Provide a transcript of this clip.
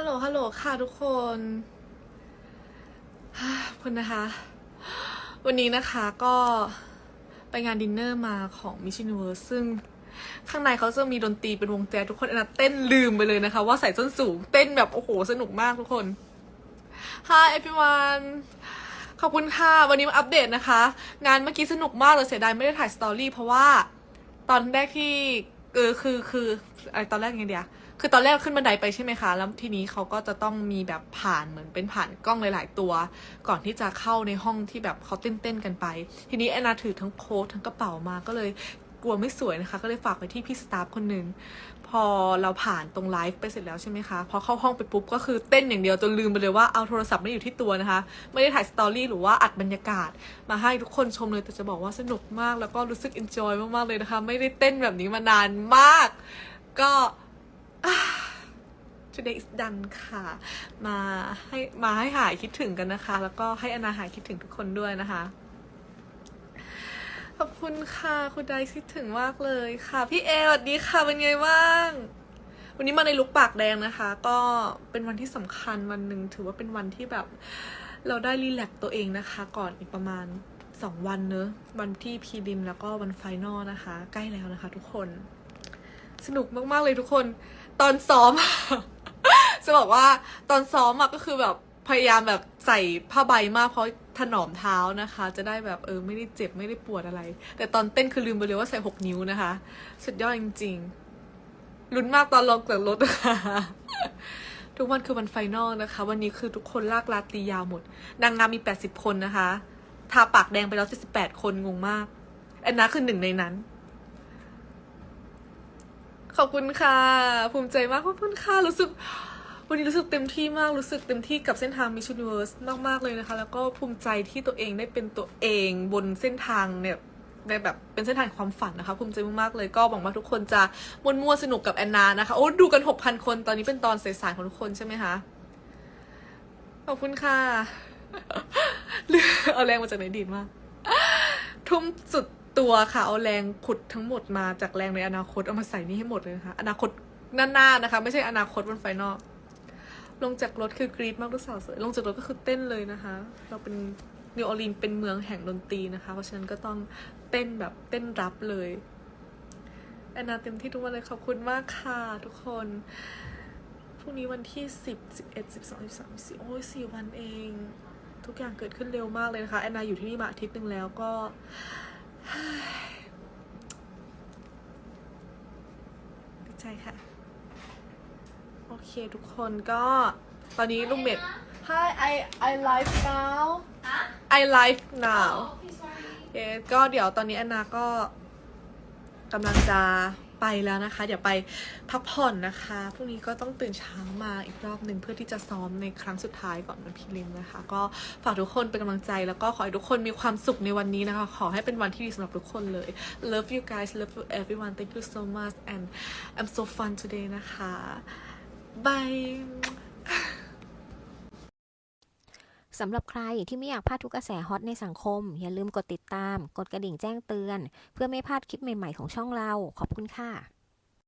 ฮัลโหล ฮัลโหล ค่ะทุกคนฮ่าคุณนะคะ วันนี้นะคะก็ไปงานดินเนอร์มาของ Miss Universe ซึ่งข้างในเขาจะมีดนตรีเป็นวงแจ๊สทุกคนอันะเต้นลืมไปเลยนะคะ ว่าใส่ส้นสูงเต้นแบบโอ้โห สนุกมากทุกคน Hi everyone ขอบคุณค่ะ วันนี้มาอัปเดตนะคะ งานเมื่อกี้สนุกมากเลยเสียดายไม่ได้ถ่ายสตอรี่เพราะว่าตอนแรกที่เออคือคืออะไรตอนแรกยังไงเดีย คือตอนแรกขึ้นบันไดไปใช่ไหมคะ แล้วทีนี้เขาก็จะต้องมีแบบผ่านเหมือนเป็นผ่านกล้องหลาย ๆ ตัว ก่อนที่จะเข้าในห้องที่แบบเขาเต้นๆกันไป ทีนี้แอนนาถือทั้งโค้ททั้งกระเป๋ามาก็เลยกลัวไม่สวยนะคะ ก็เลยฝากไว้ที่พี่สตาฟคนหนึ่งพอเราผ่านตรงไลฟ์ไปเสร็จแล้วใช่ไหมคะพอเข้าห้องไปปุ๊บก็คือเต้นอย่างเดียวจนลืมไปเลยว่าเอาโทรศัพท์ไม่อยู่ที่ตัวนะคะ ไม่ได้ถ่ายสตอรี่หรือว่าอัดบรรยากาศ มาให้ทุกคนชมเลยแต่จะบอกว่าสนุกมากแล้วก็รู้สึกอินจอยมากๆเลยนะคะ ไม่ได้เต้นแบบนี้มานานมาก ก็ today is done ค่ะ มาให้มาให้หายคิดถึงกันนะคะ แล้วก็ให้อนาหายคิดถึงทุกคนด้วยนะคะ ขอบคุณค่ะ คุณไดคิดถึงมากเลยค่ะ พี่เอสวัสดีค่ะ เป็นไงบ้าง วันนี้มาในลุกปากแดงนะคะ ก็เป็นวันที่สำคัญวันหนึ่งถือว่าเป็นวันที่แบบ เราได้รีแลกตัวเองนะคะ ก่อนอีกประมาณสองวันเนอะวันที่พีดิมแล้วก็วันไฟนอลนะคะ ใกล้แล้วนะคะทุกคน สนุกมากๆเลยทุกคน ตอนซ้อม จะบอกว่าตอนซ้อมอะก็คือแบบพยายามแบบใส่ผ้าใบมากเพราะถนอมเท้านะคะ จะได้แบบเออไม่ได้เจ็บไม่ได้ปวดอะไร แต่ตอนเต้นคือลืมไปเลยว่าใส่หกนิ้วนะคะ สุดยอดจริงๆลุ้นมากตอนลงจากรถนะคะทุกวันคือวันไฟนอลนะคะ วันนี้คือทุกคนลากลาตียาวหมด นางงามมี 80 คนนะคะ ทาปากแดงไปแล้ว78คนงงมากแอนนาคือหนึ่งในนั้น ขอบคุณค่ะ ภูมิใจมากขอบคุณค่ะ รู้สึก วันนี้รู้สึกเต็มที่มาก รู้สึกเต็มที่กับเส้นทาง Miss Universe มากๆเลยนะคะ แล้วก็ภูมิใจที่ตัวเองได้เป็นตัวเองบนเส้นทางเนี่ยในแบบเป็นเส้นทางความฝันนะคะภูมิใจมากๆเลยก็หวังว่าทุกคนจะมวนมัวสนุกกับแอนนานะคะ โอ้ดูกัน 6,000 คนตอนนี้เป็นตอนสายๆของทุกคนใช่ไหมคะ ขอบคุณค่ะเลือเอาแรงมาจากไหนดีมาก ทุ่มสุด ตัวค่ะ เอาแรงขุดทั้งหมดมาจากแรงในอนาคตเอามาใส่นี่ให้หมดเลยนะคะอนาคตหน้าๆนะคะ ไม่ใช่อนาคตบนไฟนอลลงจากรถคือกรีดมากลูกสาวสวยลงจากรถก็คือเต้นเลยนะคะ เราเป็นนิวออร์ลีนเป็นเมืองแห่งดนตรีนะคะ เพราะฉะนั้นก็ต้องเต้นแบบเต้นรับเลยแอนนาเต็มที่ทุกวันเลยขอบคุณมากค่ะทุกคนพรุ่งนี้วันที่สิบสิบเอ็ดสิบสองสิบสามสี่โอ้ยสี่วันเอง ทุกอย่างเกิดขึ้นเร็วมากเลยนะคะแอนนาอยู่ที่นี่มาอาทิตย์หนึ่งแล้วก็ ดีใจค่ะ โอเคทุกคนก็ตอนนี้ลูกเม็ด Hi I I live now I live now เย้ก็เดี๋ยวตอนนี้แอนนาก็กำลังจะ ไปแล้วนะคะ เดี๋ยวไปพักผ่อนนะคะพรุ่งนี้ก็ต้องตื่นเช้ามาอีกรอบหนึ่งเพื่อที่จะซ้อมในครั้งสุดท้ายก่อนวันพิลิมนะคะ ก็ฝากทุกคนเป็นกำลังใจแล้วก็ขอให้ทุกคนมีความสุขในวันนี้นะคะ ขอให้เป็นวันที่ดีสำหรับทุกคนเลย love you guys love you everyone thank you so much and I'm so fun today นะคะ bye สำหรับใครที่ไม่อยากพลาดทุกกระแสฮอตในสังคม อย่าลืมกดติดตาม กดกระดิ่งแจ้งเตือน เพื่อไม่พลาดคลิปใหม่ๆของช่องเรา ขอบคุณค่ะ